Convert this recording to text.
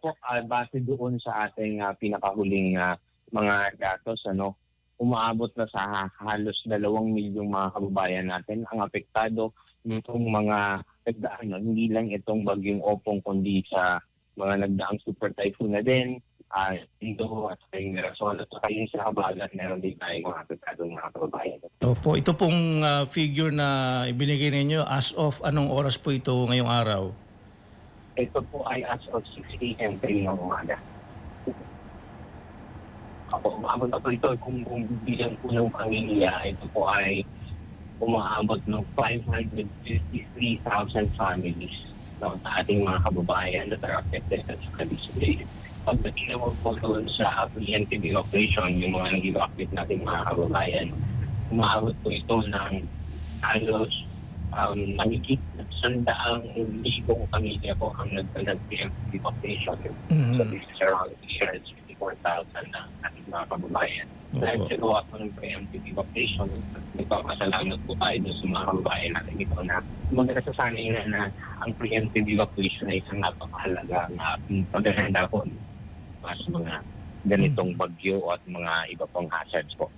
po, ah, base doon sa ating ah, pinakahuling ah, mga datos, ano, umaabot na sa halos dalawang milyong mga kababayan natin ang apektado nitong mga nagdaan. No? Hindi lang itong bagyong opong kundi sa mga nagdaang super typhoon na din, ah Indo at sa yung Mirasol at saka yung sa Habagat, meron din tayong mga apektadong mga kababayan. Opo, ito pong ah, figure na ibinigay ninyo as of anong oras po ito ngayong araw? Ito po ay as of 6 a.m. kayo ng umaga. Ako, umabot na ito kung, kung bilang po ng pamilya, ito po ay umaabot ng 553,000 families no, ating mga kababayan that are affected at saka displaced. Pag natinawag po doon sa preemptive evacuation, yung mga nag-evacuate natin mga kababayan, umaabot po ito ng halos um, mahigit na sandaang libong pamilya po ang nag-preemptive evacuation. So Mhm. this is around 364,000 na ating mga kababayan. Dahil Opo. sa gawa po ng preemptive evacuation, nagpapasalamat po tayo doon sa mga kababayan natin ito na magkasasanay na na ang preemptive evacuation ay isang napakahalaga na paghahanda po sa mga ganitong bagyo at mga iba pang hazards po.